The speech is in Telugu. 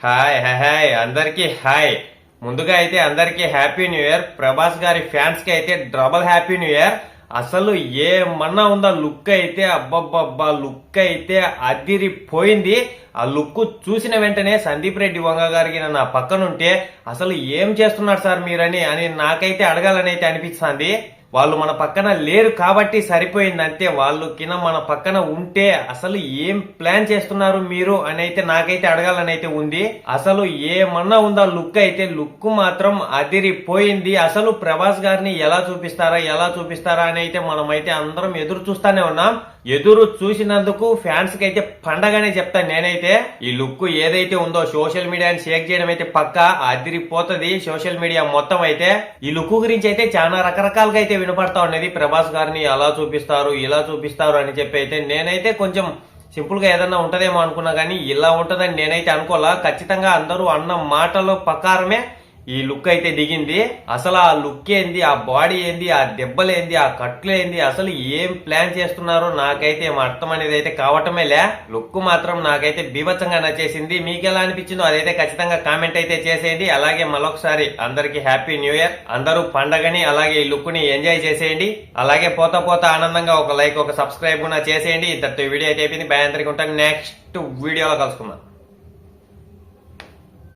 హాయ్ హాయ్ హాయ్ అందరికీ హాయ్. ముందుగా అయితే అందరికీ హ్యాపీ న్యూ ఇయర్. ప్రభాస్ గారి ఫ్యాన్స్కి అయితే డబల్ హ్యాపీ న్యూ ఇయర్. అసలు ఏమన్నా ఉందా లుక్ అయితే? అబ్బబ్బబ్బా లుక్ అయితే అదిరిపోయింది. ఆ లుక్ చూసిన వెంటనే సందీప్ రెడ్డి వంగ గారికి నా పక్కన ఉంటే అసలు ఏం చేస్తున్నారు సార్ మీరని? అని నాకైతే అడగాలని అయితే అనిపిస్తుంది. వాళ్ళు మన పక్కన లేరు కాబట్టి సరిపోయింది అంతే వాళ్ళు కింద మన పక్కన ఉంటే అసలు ఏం ప్లాన్ చేస్తున్నారు మీరు అని అయితే నాకైతే అడగాలని అయితే ఉంది. అసలు ఏమన్నా ఉందా లుక్ అయితే? లుక్ మాత్రం అదిరిపోయింది. అసలు ప్రభాస్ గారిని ఎలా చూపిస్తారా ఎలా చూపిస్తారా అని అయితే మనమైతే అందరం ఎదురు చూస్తానే ఉన్నాం. ఎదురు చూసినందుకు ఫ్యాన్స్కి అయితే పండగనే చెప్తాను నేనైతే. ఈ లుక్ ఏదైతే ఉందో సోషల్ మీడియాని షేక్ చేయడం అయితే పక్క అదిరిపోతది సోషల్ మీడియా మొత్తం అయితే. ఈ లుక్ గురించి అయితే చాలా రకరకాలుగా అయితే వినపడతా ఉండేది ప్రభాస్ గారిని అలా చూపిస్తారు ఇలా చూపిస్తారు అని చెప్పి అయితే నేనైతే కొంచెం సింపుల్గా ఏదన్నా ఉంటదేమో అనుకున్నా కానీ ఇలా ఉంటదని నేనైతే అనుకోలా. ఖచ్చితంగా అందరూ అన్న మాటల ప్రకారమే ఈ లుక్ అయితే దిగింది. అసలు ఆ లుక్ ఏంది ఆ బాడీ ఏంది ఆ దెబ్బలు ఏంది ఆ కట్లు ఏంది అసలు ఏం ప్లాన్ చేస్తున్నారో నాకైతే ఏం అర్థం అనేది అయితే కావటమే లే. లుక్ మాత్రం నాకైతే బీభత్సంగా నచ్చేసింది. మీకు ఎలా అనిపించిందో అదైతే ఖచ్చితంగా కామెంట్ అయితే చేసేయండి. అలాగే మరొకసారి అందరికి హ్యాపీ న్యూ ఇయర్. అందరూ పండగని అలాగే ఈ లుక్ని ఎంజాయ్ చేసేయండి. అలాగే పోతా పోతా ఆనందంగా ఒక లైక్ ఒక సబ్స్క్రైబ్ కూడా చేసేయండి. ఇంతటి వీడియో అయితే అయిపోయింది. బాయ్ అందరికి ఉంటాను. నెక్స్ట్ వీడియోలో కలుసుకుందాం.